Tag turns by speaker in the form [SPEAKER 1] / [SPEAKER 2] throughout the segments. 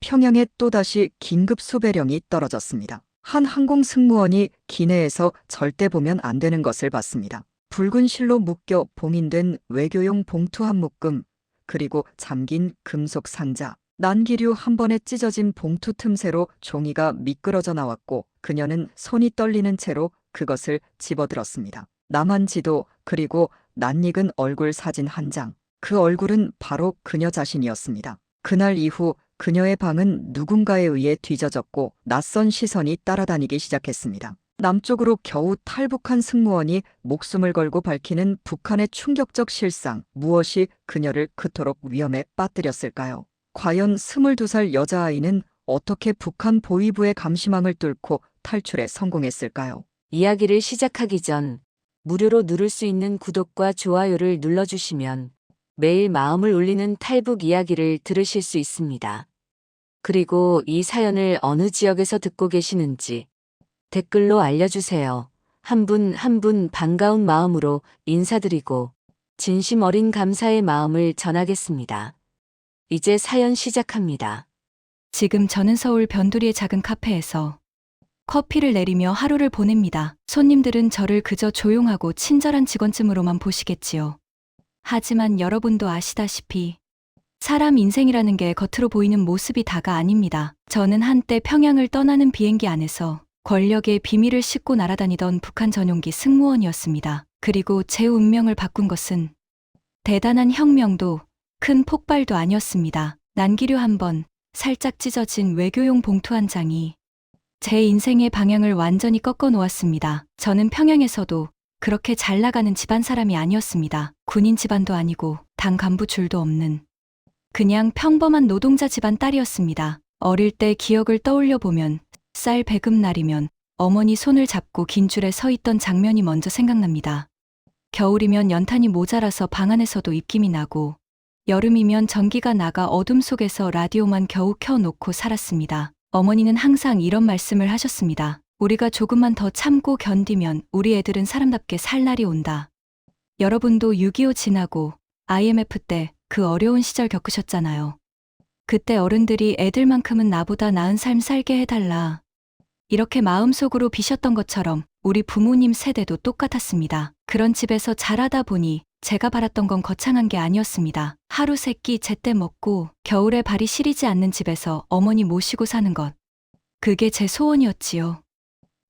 [SPEAKER 1] 평양에 또다시 긴급 수배령이 떨어졌습니다. 한 항공 승무원이 기내에서 절대 보면 안 되는 것을 봤습니다. 붉은 실로 묶여 봉인된 외교용 봉투 한 묶음, 그리고 잠긴 금속 상자. 난기류 한 번에 찢어진 봉투 틈새로 종이가 미끄러져 나왔고 그녀는 손이 떨리는 채로 그것을 집어들었습니다. 남한 지도 그리고 낯익은 얼굴 사진 한 장. 그 얼굴은 바로 그녀 자신이었습니다. 그날 이후 그녀의 방은 누군가에 의해 뒤져졌고 낯선 시선이 따라다니기 시작했습니다. 남쪽으로 겨우 탈북한 승무원이 목숨을 걸고 밝히는 북한의 충격적 실상, 무엇이 그녀를 그토록 위험에 빠뜨렸을까요? 과연 22살 여자아이는 어떻게 북한 보위부의 감시망을 뚫고 탈출에 성공했을까요?
[SPEAKER 2] 이야기를 시작하기 전 무료로 누를 수 있는 구독과 좋아요를 눌러주시면 매일 마음을 울리는 탈북 이야기를 들으실 수 있습니다. 그리고 이 사연을 어느 지역에서 듣고 계시는지 댓글로 알려주세요. 한 분 한 분 반가운 마음으로 인사드리고 진심 어린 감사의 마음을 전하겠습니다. 이제 사연 시작합니다.
[SPEAKER 3] 지금 저는 서울 변두리의 작은 카페에서 커피를 내리며 하루를 보냅니다. 손님들은 저를 그저 조용하고 친절한 직원쯤으로만 보시겠지요. 하지만 여러분도 아시다시피 사람 인생이라는 게 겉으로 보이는 모습이 다가 아닙니다. 저는 한때 평양을 떠나는 비행기 안에서 권력의 비밀을 싣고 날아다니던 북한 전용기 승무원이었습니다. 그리고 제 운명을 바꾼 것은 대단한 혁명도 큰 폭발도 아니었습니다. 난기류 한 번, 살짝 찢어진 외교용 봉투 한 장이 제 인생의 방향을 완전히 꺾어 놓았습니다. 저는 평양에서도 그렇게 잘 나가는 집안 사람이 아니었습니다. 군인 집안도 아니고 당 간부 줄도 없는 그냥 평범한 노동자 집안 딸이었습니다. 어릴 때 기억을 떠올려 보면 쌀 배급 날이면 어머니 손을 잡고 긴 줄에 서 있던 장면이 먼저 생각납니다. 겨울이면 연탄이 모자라서 방 안에서도 입김이 나고 여름이면 전기가 나가 어둠 속에서 라디오만 겨우 켜놓고 살았습니다. 어머니는 항상 이런 말씀을 하셨습니다. 우리가 조금만 더 참고 견디면 우리 애들은 사람답게 살 날이 온다. 여러분도 6.25 지나고 IMF 때 그 어려운 시절 겪으셨잖아요. 그때 어른들이 애들만큼은 나보다 나은 삶 살게 해달라. 이렇게 마음속으로 비셨던 것처럼 우리 부모님 세대도 똑같았습니다. 그런 집에서 자라다 보니 제가 바랐던 건 거창한 게 아니었습니다. 하루 세끼 제때 먹고 겨울에 발이 시리지 않는 집에서 어머니 모시고 사는 것. 그게 제 소원이었지요.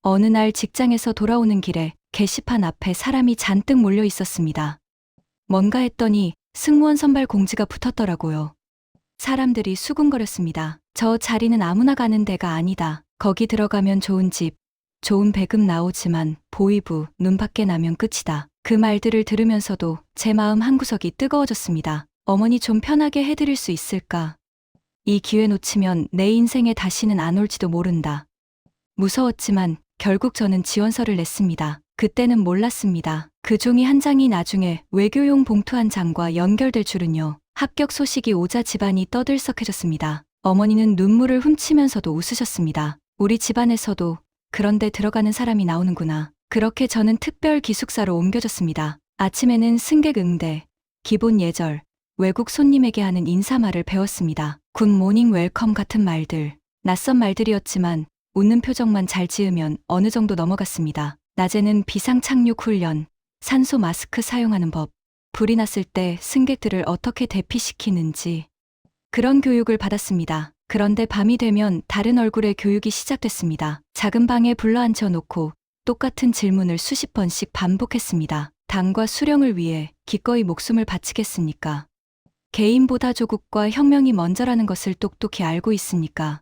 [SPEAKER 3] 어느 날 직장에서 돌아오는 길에 게시판 앞에 사람이 잔뜩 몰려 있었습니다. 뭔가 했더니 승무원 선발 공지가 붙었더라고요. 사람들이 수군거렸습니다. 저 자리는 아무나 가는 데가 아니다. 거기 들어가면 좋은 집, 좋은 배급 나오지만 보이부, 눈 밖에 나면 끝이다. 그 말들을 들으면서도 제 마음 한구석이 뜨거워졌습니다. 어머니 좀 편하게 해드릴 수 있을까? 이 기회 놓치면 내 인생에 다시는 안 올지도 모른다. 무서웠지만 결국 저는 지원서를 냈습니다. 그때는 몰랐습니다. 그 종이 한 장이 나중에 외교용 봉투 한 장과 연결될 줄은요. 합격 소식이 오자 집안이 떠들썩해졌습니다. 어머니는 눈물을 훔치면서도 웃으셨습니다. 우리 집안에서도 그런데 들어가는 사람이 나오는구나. 그렇게 저는 특별 기숙사로 옮겨졌습니다. 아침에는 승객 응대, 기본 예절, 외국 손님에게 하는 인사말을 배웠습니다. 굿 모닝 웰컴 같은 말들. 낯선 말들이었지만 웃는 표정만 잘 지으면 어느 정도 넘어갔습니다. 낮에는 비상 착륙 훈련, 산소 마스크 사용하는 법, 불이 났을 때 승객들을 어떻게 대피시키는지 그런 교육을 받았습니다. 그런데 밤이 되면 다른 얼굴의 교육이 시작됐습니다. 작은 방에 불러앉혀 놓고 똑같은 질문을 수십 번씩 반복했습니다. 당과 수령을 위해 기꺼이 목숨을 바치겠습니까? 개인보다 조국과 혁명이 먼저라는 것을 똑똑히 알고 있습니까?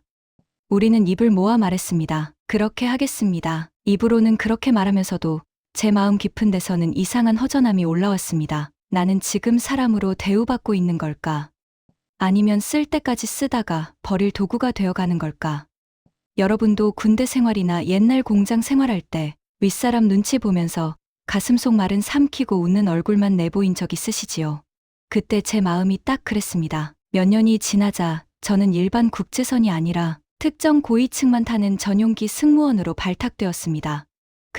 [SPEAKER 3] 우리는 입을 모아 말했습니다. 그렇게 하겠습니다. 입으로는 그렇게 말하면서도 제 마음 깊은 데서는 이상한 허전함이 올라왔습니다. 나는 지금 사람으로 대우받고 있는 걸까? 아니면 쓸 때까지 쓰다가 버릴 도구가 되어가는 걸까? 여러분도 군대 생활이나 옛날 공장 생활할 때 윗사람 눈치 보면서 가슴속 말은 삼키고 웃는 얼굴만 내보인 적 있으시지요? 그때 제 마음이 딱 그랬습니다. 몇 년이 지나자 저는 일반 국제선이 아니라 특정 고위층만 타는 전용기 승무원으로 발탁되었습니다.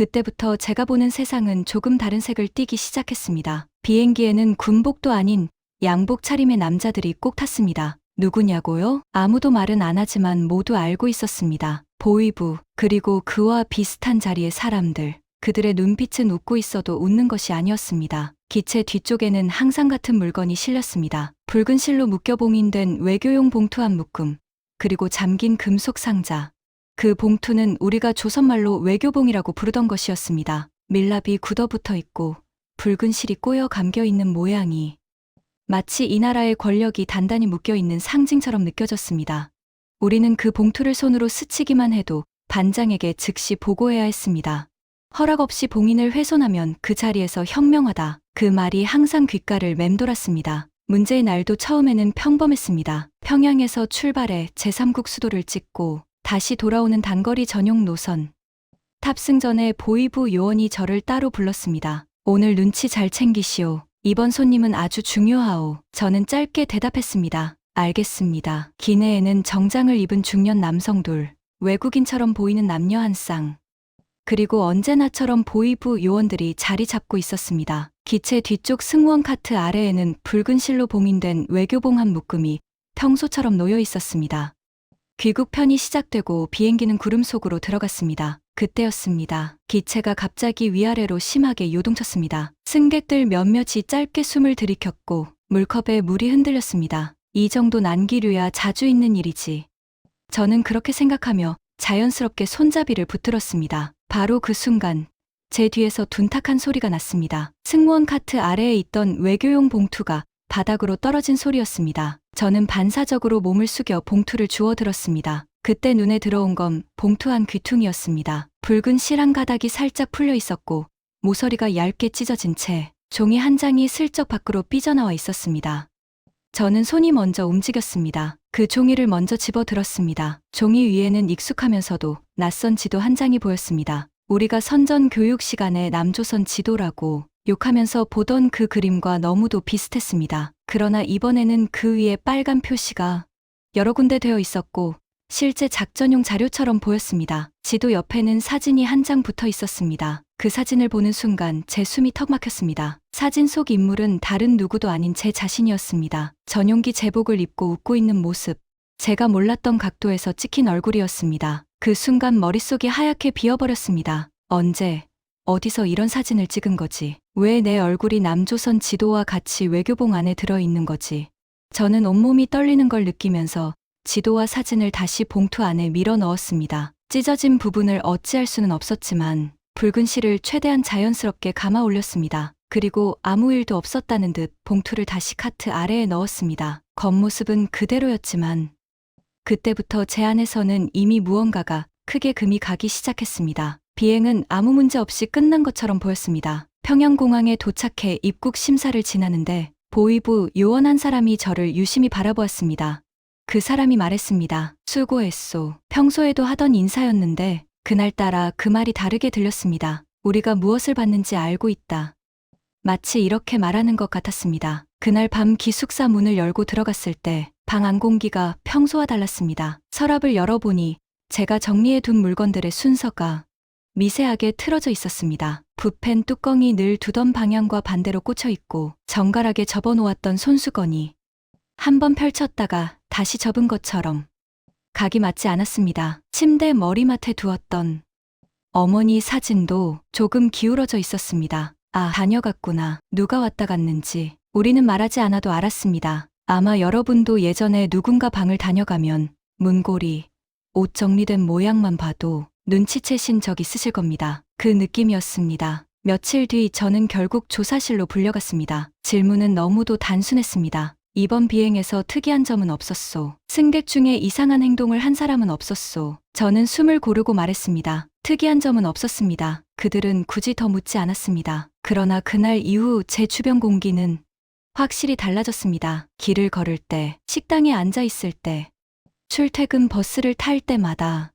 [SPEAKER 3] 그때부터 제가 보는 세상은 조금 다른 색을 띠기 시작했습니다. 비행기에는 군복도 아닌 양복 차림의 남자들이 꼭 탔습니다. 누구냐고요? 아무도 말은 안 하지만 모두 알고 있었습니다. 보이부, 그리고 그와 비슷한 자리의 사람들. 그들의 눈빛은 웃고 있어도 웃는 것이 아니었습니다. 기체 뒤쪽에는 항상 같은 물건이 실렸습니다. 붉은 실로 묶여 봉인된 외교용 봉투 한 묶음, 그리고 잠긴 금속 상자. 그 봉투는 우리가 조선말로 외교봉이라고 부르던 것이었습니다. 밀랍이 굳어붙어 있고 붉은 실이 꼬여 감겨 있는 모양이 마치 이 나라의 권력이 단단히 묶여 있는 상징처럼 느껴졌습니다. 우리는 그 봉투를 손으로 스치기만 해도 반장에게 즉시 보고해야 했습니다. 허락 없이 봉인을 훼손하면 그 자리에서 혁명하다. 그 말이 항상 귓가를 맴돌았습니다. 문제의 날도 처음에는 평범했습니다. 평양에서 출발해 제3국 수도를 찍고 다시 돌아오는 단거리 전용 노선. 탑승 전에 보이부 요원이 저를 따로 불렀습니다. 오늘 눈치 잘 챙기시오. 이번 손님은 아주 중요하오. 저는 짧게 대답했습니다. 알겠습니다. 기내에는 정장을 입은 중년 남성 둘, 외국인처럼 보이는 남녀 한 쌍. 그리고 언제나처럼 보이부 요원들이 자리 잡고 있었습니다. 기체 뒤쪽 승무원 카트 아래에는 붉은 실로 봉인된 외교봉 한 묶음이 평소처럼 놓여 있었습니다. 귀국편이 시작되고 비행기는 구름 속으로 들어갔습니다. 그때였습니다. 기체가 갑자기 위아래로 심하게 요동쳤습니다. 승객들 몇몇이 짧게 숨을 들이켰고 물컵에 물이 흔들렸습니다. 이 정도 난기류야 자주 있는 일이지. 저는 그렇게 생각하며 자연스럽게 손잡이를 붙들었습니다. 바로 그 순간 제 뒤에서 둔탁한 소리가 났습니다. 승무원 카트 아래에 있던 외교용 봉투가 바닥으로 떨어진 소리였습니다. 저는 반사적으로 몸을 숙여 봉투를 주워 들었습니다. 그때 눈에 들어온 건 봉투 한 귀퉁이였습니다. 붉은 실한 가닥이 살짝 풀려 있었고 모서리가 얇게 찢어진 채 종이 한 장이 슬쩍 밖으로 삐져나와 있었습니다. 저는 손이 먼저 움직였습니다. 그 종이를 먼저 집어 들었습니다. 종이 위에는 익숙하면서도 낯선 지도 한 장이 보였습니다. 우리가 선전 교육 시간에 남조선 지도라고 욕하면서 보던 그 그림과 너무도 비슷했습니다. 그러나 이번에는 그 위에 빨간 표시가 여러 군데 되어 있었고 실제 작전용 자료처럼 보였습니다. 지도 옆에는 사진이 한 장 붙어 있었습니다. 그 사진을 보는 순간 제 숨이 턱 막혔습니다. 사진 속 인물은 다른 누구도 아닌 제 자신이었습니다. 전용기 제복을 입고 웃고 있는 모습, 제가 몰랐던 각도에서 찍힌 얼굴이었습니다. 그 순간 머릿속이 하얗게 비어버렸습니다. 언제, 어디서 이런 사진을 찍은 거지? 왜 내 얼굴이 남조선 지도와 같이 외교봉 안에 들어있는 거지? 저는 온몸이 떨리는 걸 느끼면서 지도와 사진을 다시 봉투 안에 밀어 넣었습니다. 찢어진 부분을 어찌할 수는 없었지만 붉은 실을 최대한 자연스럽게 감아 올렸습니다. 그리고 아무 일도 없었다는 듯 봉투를 다시 카트 아래에 넣었습니다. 겉모습은 그대로였지만 그때부터 제 안에서는 이미 무언가가 크게 금이 가기 시작했습니다. 비행은 아무 문제 없이 끝난 것처럼 보였습니다. 평양공항에 도착해 입국 심사를 지나는데 보이부 요원 한 사람이 저를 유심히 바라보았습니다. 그 사람이 말했습니다. 수고했소. 평소에도 하던 인사였는데 그날따라 그 말이 다르게 들렸습니다. 우리가 무엇을 받는지 알고 있다. 마치 이렇게 말하는 것 같았습니다. 그날 밤 기숙사 문을 열고 들어갔을 때 방 안 공기가 평소와 달랐습니다. 서랍을 열어보니 제가 정리해 둔 물건들의 순서가 미세하게 틀어져 있었습니다. 붓펜 뚜껑이 늘 두던 방향과 반대로 꽂혀 있고 정갈하게 접어놓았던 손수건이 한 번 펼쳤다가 다시 접은 것처럼 각이 맞지 않았습니다. 침대 머리맡에 두었던 어머니 사진도 조금 기울어져 있었습니다. 아, 다녀갔구나. 누가 왔다 갔는지. 우리는 말하지 않아도 알았습니다. 아마 여러분도 예전에 누군가 방을 다녀가면 문고리, 옷 정리된 모양만 봐도 눈치채신 적 있으실 겁니다. 그 느낌이었습니다. 며칠 뒤 저는 결국 조사실로 불려갔습니다. 질문은 너무도 단순했습니다. 이번 비행에서 특이한 점은 없었소. 승객 중에 이상한 행동을 한 사람은 없었소. 저는 숨을 고르고 말했습니다. 특이한 점은 없었습니다. 그들은 굳이 더 묻지 않았습니다. 그러나 그날 이후 제 주변 공기는 확실히 달라졌습니다. 길을 걸을 때, 식당에 앉아 있을 때, 출퇴근 버스를 탈 때마다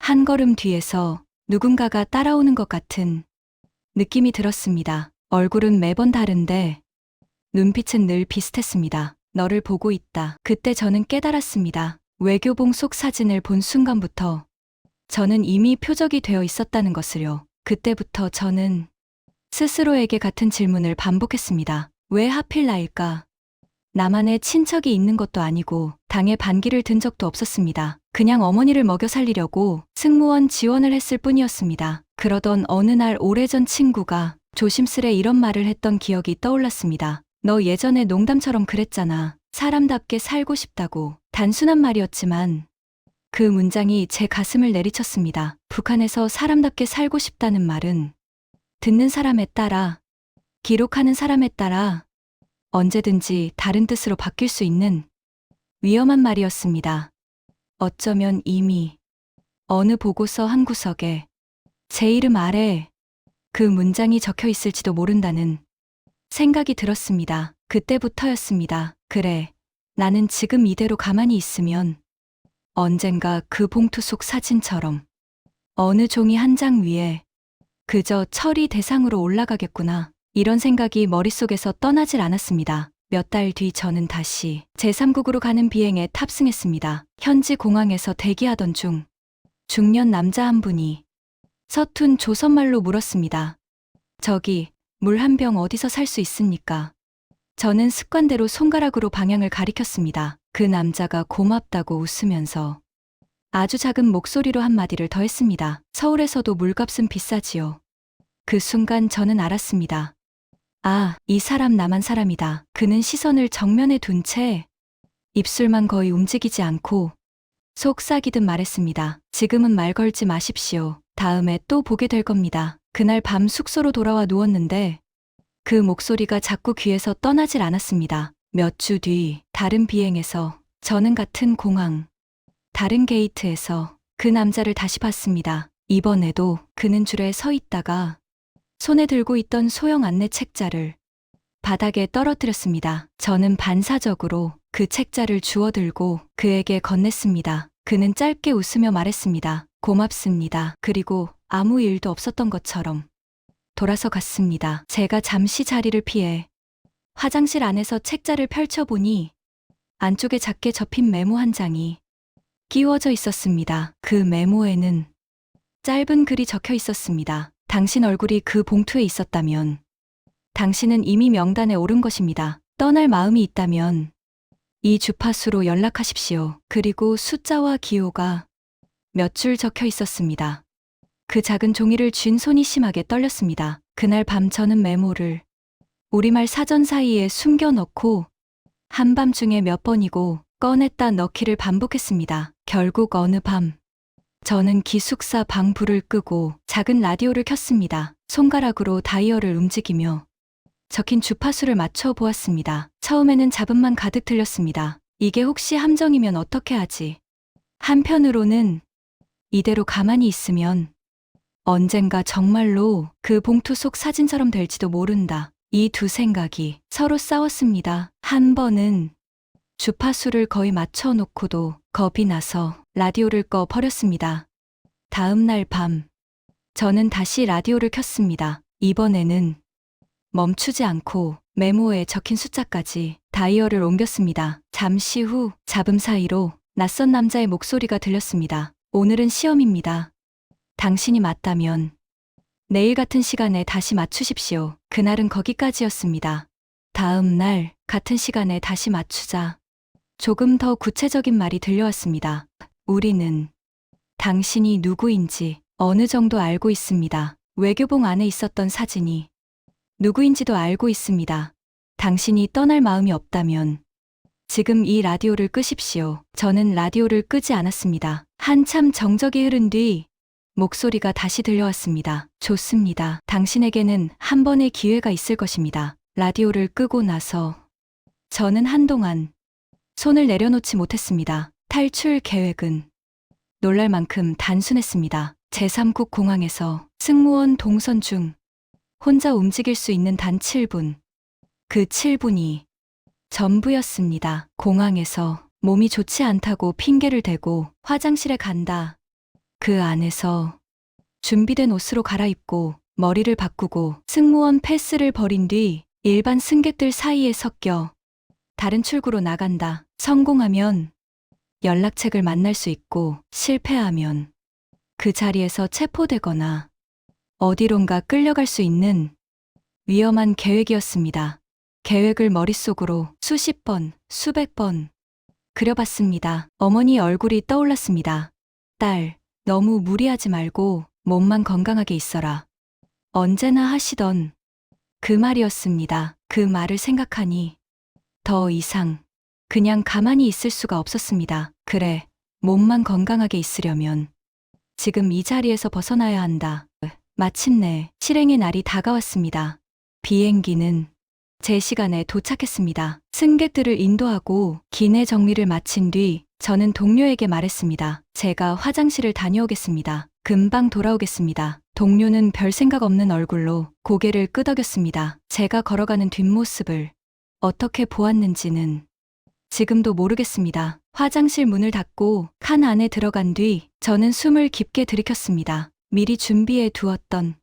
[SPEAKER 3] 한 걸음 뒤에서 누군가가 따라오는 것 같은 느낌이 들었습니다. 얼굴은 매번 다른데 눈빛은 늘 비슷했습니다. 너를 보고 있다. 그때 저는 깨달았습니다. 외교봉 속 사진을 본 순간부터 저는 이미 표적이 되어 있었다는 것을요. 그때부터 저는 스스로에게 같은 질문을 반복했습니다. 왜 하필 나일까? 나만의 친척이 있는 것도 아니고 당에 반기를 든 적도 없었습니다. 그냥 어머니를 먹여 살리려고 승무원 지원을 했을 뿐이었습니다. 그러던 어느 날 오래전 친구가 조심스레 이런 말을 했던 기억이 떠올랐습니다. 너 예전에 농담처럼 그랬잖아. 사람답게 살고 싶다고. 단순한 말이었지만 그 문장이 제 가슴을 내리쳤습니다. 북한에서 사람답게 살고 싶다는 말은 듣는 사람에 따라, 기록하는 사람에 따라 언제든지 다른 뜻으로 바뀔 수 있는 위험한 말이었습니다. 어쩌면 이미 어느 보고서 한 구석에 제 이름 아래 그 문장이 적혀 있을지도 모른다는 생각이 들었습니다. 그때부터였습니다. 그래, 나는 지금 이대로 가만히 있으면 언젠가 그 봉투 속 사진처럼 어느 종이 한 장 위에 그저 처리 대상으로 올라가겠구나. 이런 생각이 머릿속에서 떠나질 않았습니다. 몇 달 뒤 저는 다시 제3국으로 가는 비행에 탑승했습니다. 현지 공항에서 대기하던 중 중년 남자 한 분이 서툰 조선말로 물었습니다. 저기 물 한 병 어디서 살 수 있습니까? 저는 습관대로 손가락으로 방향을 가리켰습니다. 그 남자가 고맙다고 웃으면서 아주 작은 목소리로 한마디를 더 했습니다. 서울에서도 물값은 비싸지요. 그 순간 저는 알았습니다. 아, 이 사람 나만 사람이다. 그는 시선을 정면에 둔 채 입술만 거의 움직이지 않고 속삭이듯 말했습니다. 지금은 말 걸지 마십시오. 다음에 또 보게 될 겁니다. 그날 밤 숙소로 돌아와 누웠는데 그 목소리가 자꾸 귀에서 떠나질 않았습니다. 몇 주 뒤 다른 비행에서 저는 같은 공항, 다른 게이트에서 그 남자를 다시 봤습니다. 이번에도 그는 줄에 서 있다가 손에 들고 있던 소형 안내 책자를 바닥에 떨어뜨렸습니다. 저는 반사적으로 그 책자를 주워들고 그에게 건넸습니다. 그는 짧게 웃으며 말했습니다. 고맙습니다. 그리고 아무 일도 없었던 것처럼 돌아서 갔습니다. 제가 잠시 자리를 피해 화장실 안에서 책자를 펼쳐보니 안쪽에 작게 접힌 메모 한 장이 끼워져 있었습니다. 그 메모에는 짧은 글이 적혀 있었습니다. 당신 얼굴이 그 봉투에 있었다면 당신은 이미 명단에 오른 것입니다. 떠날 마음이 있다면 이 주파수로 연락하십시오. 그리고 숫자와 기호가 몇 줄 적혀 있었습니다. 그 작은 종이를 쥔 손이 심하게 떨렸습니다. 그날 밤 저는 메모를 우리말 사전 사이에 숨겨 넣고 한밤중에 몇 번이고 꺼냈다 넣기를 반복했습니다. 결국 어느 밤 저는 기숙사 방 불을 끄고 작은 라디오를 켰습니다. 손가락으로 다이얼을 움직이며 적힌 주파수를 맞춰 보았습니다. 처음에는 잡음만 가득 들렸습니다. 이게 혹시 함정이면 어떻게 하지? 한편으로는 이대로 가만히 있으면 언젠가 정말로 그 봉투 속 사진처럼 될지도 모른다. 이 두 생각이 서로 싸웠습니다. 한 번은 주파수를 거의 맞춰 놓고도 겁이 나서 라디오를 꺼 버렸습니다. 다음 날 밤, 저는 다시 라디오를 켰습니다. 이번에는 멈추지 않고 메모에 적힌 숫자까지 다이얼을 옮겼습니다. 잠시 후 잡음 사이로 낯선 남자의 목소리가 들렸습니다. 오늘은 시험입니다. 당신이 맞다면 내일 같은 시간에 다시 맞추십시오. 그날은 거기까지였습니다. 다음 날 같은 시간에 다시 맞추자 조금 더 구체적인 말이 들려왔습니다. 우리는 당신이 누구인지 어느 정도 알고 있습니다. 외교봉 안에 있었던 사진이 누구인지도 알고 있습니다. 당신이 떠날 마음이 없다면 지금 이 라디오를 끄십시오. 저는 라디오를 끄지 않았습니다. 한참 정적이 흐른 뒤 목소리가 다시 들려왔습니다. 좋습니다. 당신에게는 한 번의 기회가 있을 것입니다. 라디오를 끄고 나서 저는 한동안 손을 내려놓지 못했습니다. 탈출 계획은 놀랄 만큼 단순했습니다. 제3국 공항에서 승무원 동선 중 혼자 움직일 수 있는 단 7분. 그 7분이 전부였습니다. 공항에서 몸이 좋지 않다고 핑계를 대고 화장실에 간다. 그 안에서 준비된 옷으로 갈아입고 머리를 바꾸고 승무원 패스를 버린 뒤 일반 승객들 사이에 섞여 다른 출구로 나간다. 성공하면 연락책을 만날 수 있고 실패하면 그 자리에서 체포되거나 어디론가 끌려갈 수 있는 위험한 계획이었습니다. 계획을 머릿속으로 수십 번, 수백 번 그려봤습니다. 어머니 얼굴이 떠올랐습니다. 딸, 너무 무리하지 말고 몸만 건강하게 있어라. 언제나 하시던 그 말이었습니다. 그 말을 생각하니 더 이상 그냥 가만히 있을 수가 없었습니다. 그래, 몸만 건강하게 있으려면 지금 이 자리에서 벗어나야 한다. 마침내 실행의 날이 다가왔습니다. 비행기는 제 시간에 도착했습니다. 승객들을 인도하고 기내 정리를 마친 뒤 저는 동료에게 말했습니다. 제가 화장실을 다녀오겠습니다. 금방 돌아오겠습니다. 동료는 별 생각 없는 얼굴로 고개를 끄덕였습니다. 제가 걸어가는 뒷모습을 어떻게 보았는지는 지금도 모르겠습니다. 화장실 문을 닫고 칸 안에 들어간 뒤 저는 숨을 깊게 들이켰습니다. 미리 준비해 두었던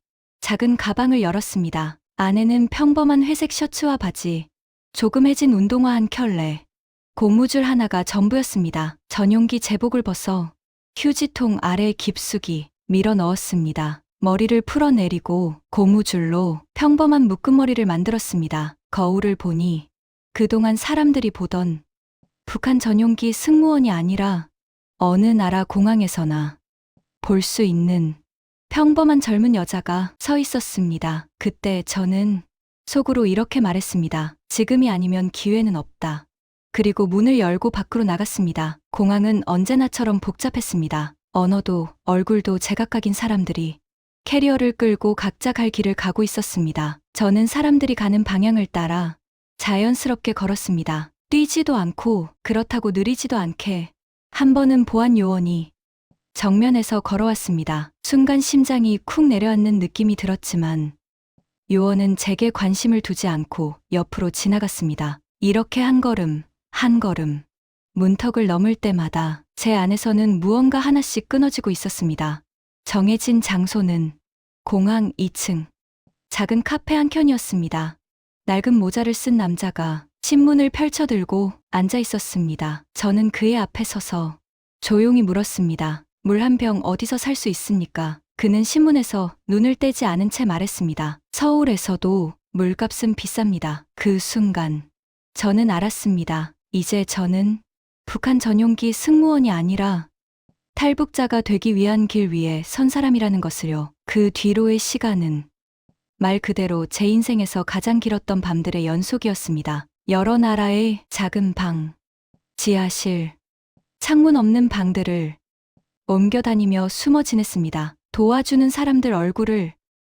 [SPEAKER 3] 작은 가방을 열었습니다. 안에는 평범한 회색 셔츠와 바지, 조금 해진 운동화 한 켤레, 고무줄 하나가 전부였습니다. 전용기 제복을 벗어 휴지통 아래 깊숙이 밀어 넣었습니다. 머리를 풀어내리고 고무줄로 평범한 묶음머리를 만들었습니다. 거울을 보니 그동안 사람들이 보던 북한 전용기 승무원이 아니라 어느 나라 공항에서나 볼 수 있는 평범한 젊은 여자가 서 있었습니다. 그때 저는 속으로 이렇게 말했습니다. 지금이 아니면 기회는 없다. 그리고 문을 열고 밖으로 나갔습니다. 공항은 언제나처럼 복잡했습니다. 언어도 얼굴도 제각각인 사람들이 캐리어를 끌고 각자 갈 길을 가고 있었습니다. 저는 사람들이 가는 방향을 따라 자연스럽게 걸었습니다. 뛰지도 않고 그렇다고 느리지도 않게 한 번은 보안 요원이 정면에서 걸어왔습니다. 순간 심장이 쿵 내려앉는 느낌이 들었지만 요원은 제게 관심을 두지 않고 옆으로 지나갔습니다. 이렇게 한 걸음, 한 걸음, 문턱을 넘을 때마다 제 안에서는 무언가 하나씩 끊어지고 있었습니다. 정해진 장소는 공항 2층, 작은 카페 한 켠이었습니다. 낡은 모자를 쓴 남자가 신문을 펼쳐들고 앉아 있었습니다. 저는 그의 앞에 서서 조용히 물었습니다. 물 한 병 어디서 살 수 있습니까? 그는 신문에서 눈을 떼지 않은 채 말했습니다. 서울에서도 물값은 비쌉니다. 그 순간 저는 알았습니다. 이제 저는 북한 전용기 승무원이 아니라 탈북자가 되기 위한 길 위에 선 사람이라는 것을요. 그 뒤로의 시간은 말 그대로 제 인생에서 가장 길었던 밤들의 연속이었습니다. 여러 나라의 작은 방, 지하실, 창문 없는 방들을 옮겨 다니며 숨어 지냈습니다. 도와주는 사람들 얼굴을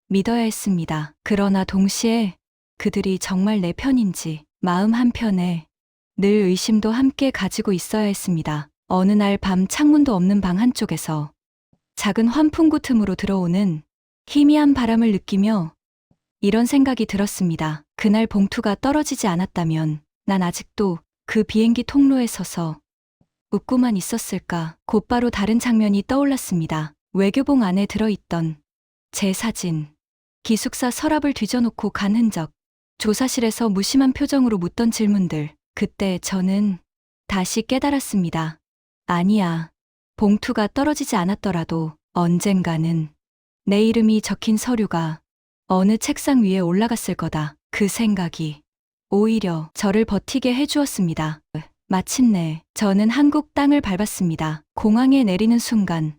[SPEAKER 3] 믿어야 했습니다. 그러나 동시에 그들이 정말 내 편인지 마음 한편에 늘 의심도 함께 가지고 있어야 했습니다. 어느 날 밤 창문도 없는 방 한쪽에서 작은 환풍구 틈으로 들어오는 희미한 바람을 느끼며 이런 생각이 들었습니다. 그날 봉투가 떨어지지 않았다면 난 아직도 그 비행기 통로에 서서 웃고만 있었을까 곧바로 다른 장면이 떠올랐습니다. 외교봉 안에 들어있던 제 사진, 기숙사 서랍을 뒤져놓고 간 흔적, 조사실에서 무심한 표정으로 묻던 질문들. 그때 저는 다시 깨달았습니다. 아니야. 봉투가 떨어지지 않았더라도 언젠가는 내 이름이 적힌 서류가 어느 책상 위에 올라갔을 거다. 그 생각이 오히려 저를 버티게 해주었습니다. 마침내 저는 한국 땅을 밟았습니다. 공항에 내리는 순간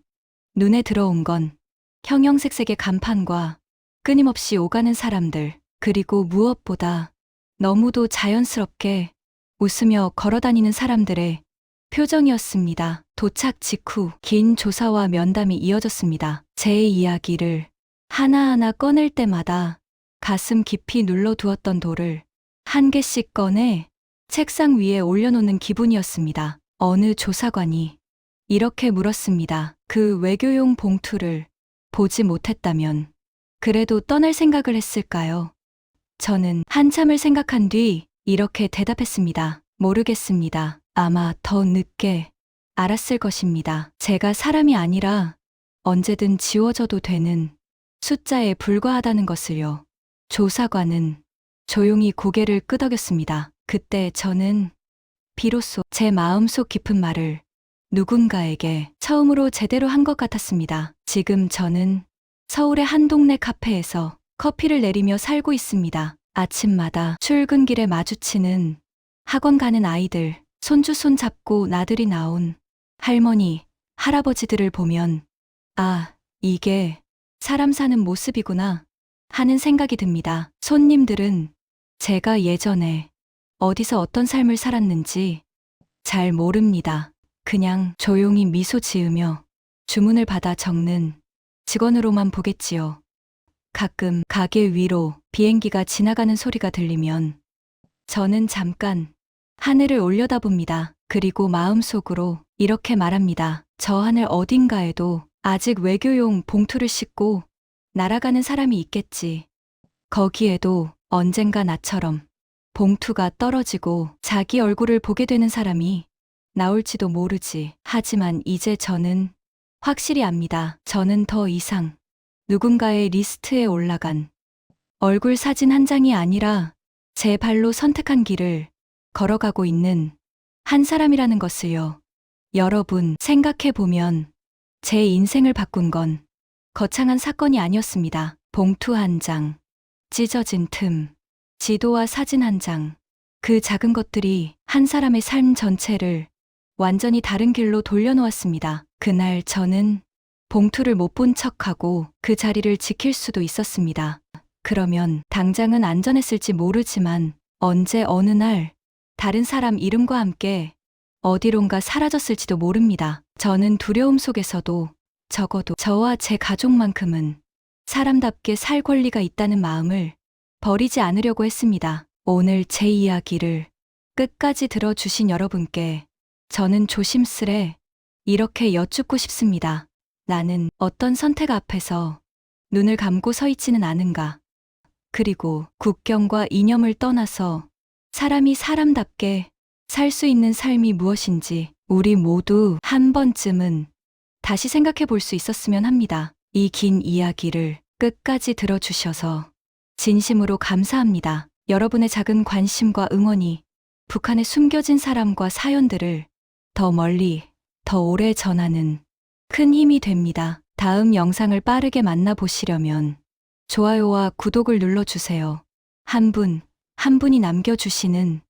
[SPEAKER 3] 눈에 들어온 건 형형색색의 간판과 끊임없이 오가는 사람들, 그리고 무엇보다 너무도 자연스럽게 웃으며 걸어다니는 사람들의 표정이었습니다. 도착 직후 긴 조사와 면담이 이어졌습니다. 제 이야기를 하나하나 꺼낼 때마다 가슴 깊이 눌러두었던 돌을 한 개씩 꺼내 책상 위에 올려놓는 기분이었습니다. 어느 조사관이 이렇게 물었습니다. 그 외교용 봉투를 보지 못했다면 그래도 떠날 생각을 했을까요? 저는 한참을 생각한 뒤 이렇게 대답했습니다. 모르겠습니다. 아마 더 늦게 알았을 것입니다. 제가 사람이 아니라 언제든 지워져도 되는 숫자에 불과하다는 것을요. 조사관은 조용히 고개를 끄덕였습니다. 그때 저는 비로소 제 마음속 깊은 말을 누군가에게 처음으로 제대로 한 것 같았습니다. 지금 저는 서울의 한 동네 카페에서 커피를 내리며 살고 있습니다. 아침마다 출근길에 마주치는 학원 가는 아이들, 손주 손 잡고 나들이 나온 할머니, 할아버지들을 보면, 아, 이게 사람 사는 모습이구나 하는 생각이 듭니다. 손님들은 제가 예전에 어디서 어떤 삶을 살았는지 잘 모릅니다. 그냥 조용히 미소 지으며 주문을 받아 적는 직원으로만 보겠지요. 가끔 가게 위로 비행기가 지나가는 소리가 들리면 저는 잠깐 하늘을 올려다봅니다. 그리고 마음속으로 이렇게 말합니다. 저 하늘 어딘가에도 아직 외교용 봉투를 싣고 날아가는 사람이 있겠지. 거기에도 언젠가 나처럼 봉투가 떨어지고 자기 얼굴을 보게 되는 사람이 나올지도 모르지. 하지만 이제 저는 확실히 압니다. 저는 더 이상 누군가의 리스트에 올라간 얼굴 사진 한 장이 아니라 제 발로 선택한 길을 걸어가고 있는 한 사람이라는 것을요. 여러분 생각해 보면 제 인생을 바꾼 건 거창한 사건이 아니었습니다. 봉투 한 장, 찢어진 틈, 지도와 사진 한 장. 그 작은 것들이 한 사람의 삶 전체를 완전히 다른 길로 돌려놓았습니다. 그날 저는 봉투를 못 본 척하고 그 자리를 지킬 수도 있었습니다. 그러면 당장은 안전했을지 모르지만 언제 어느 날 다른 사람 이름과 함께 어디론가 사라졌을지도 모릅니다. 저는 두려움 속에서도 적어도 저와 제 가족만큼은 사람답게 살 권리가 있다는 마음을 버리지 않으려고 했습니다. 오늘 제 이야기를 끝까지 들어주신 여러분께 저는 조심스레 이렇게 여쭙고 싶습니다. 나는 어떤 선택 앞에서 눈을 감고 서 있지는 않은가. 그리고 국경과 이념을 떠나서 사람이 사람답게 살 수 있는 삶이 무엇인지 우리 모두 한 번쯤은 다시 생각해 볼 수 있었으면 합니다. 이 긴 이야기를 끝까지 들어주셔서 진심으로 감사합니다. 여러분의 작은 관심과 응원이 북한의 숨겨진 사람과 사연들을 더 멀리, 더 오래 전하는 큰 힘이 됩니다. 다음 영상을 빠르게 만나보시려면 좋아요와 구독을 눌러주세요. 한 분, 한 분이 남겨주시는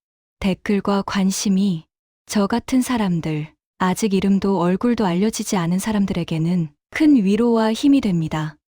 [SPEAKER 3] 댓글과 관심이 저 같은 사람들, 아직 이름도 얼굴도 알려지지 않은 사람들에게는 큰 위로와 힘이 됩니다.